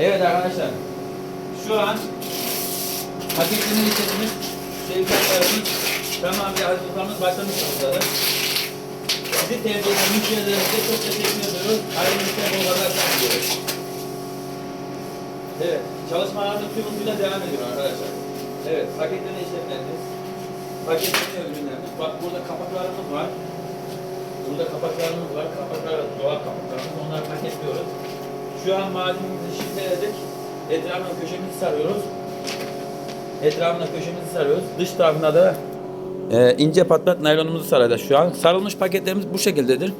Evet arkadaşlar. Şu an paketleme işlemimiz sevkiyatlarımız tamam bir hazırlıklarımız başlamış olmaları. Bizi tercih eden müşterilerimize çok teşekkür ediyoruz. Bol kazançlar diliyoruz. Evet, çalışmalarımız tüm hızıyla devam ediyor arkadaşlar. Evet, paketleme işlemlerimiz, paketleme ürünlerimiz. Bak burada kapaklarımız var. Burada kapaklarımız var. Kapaklar, doğal kapaklarımız. Onları paketliyoruz. Şu an malzememizi şifreledik. Etrafına köşemizi sarıyoruz. Etrafına köşemizi sarıyoruz. Dış tarafına da e, ince patlat naylonumuzu saracağız şu an. Sarılmış paketlerimiz bu şekildedir.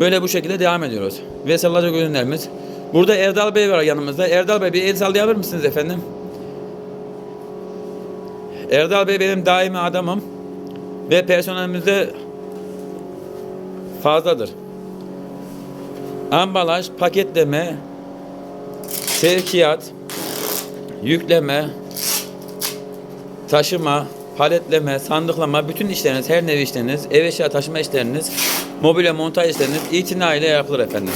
Böyle bu şekilde devam ediyoruz. Ve sarılacak. Burada Erdal Bey var yanımızda. Erdal Bey bir el sallayabilir misiniz efendim? Erdal Bey benim daimi adamım. Ve personelimizde fazladır. Ambalaj, paketleme, sevkiyat, yükleme, taşıma, paletleme, sandıklama, bütün işleriniz, her nevi işleriniz, ev eşya taşıma işleriniz, mobilya montaj işleriniz itina ile yapılır efendim.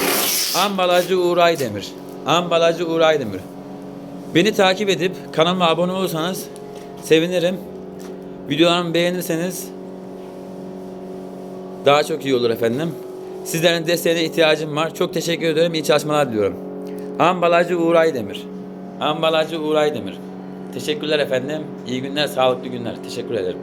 Ambalajcı Uğur Aydemir. Ambalajcı Uğur Aydemir. Beni takip edip kanalıma abone olursanız sevinirim. Videolarımı beğenirseniz daha çok iyi olur efendim. Sizlerin desteğine ihtiyacım var. Çok teşekkür ederim. İyi çalışmalar diliyorum. Ambalajcı Uğur Aydemir. Ambalajcı Uğur Aydemir. Teşekkürler efendim. İyi günler, sağlıklı günler. Teşekkür ederim.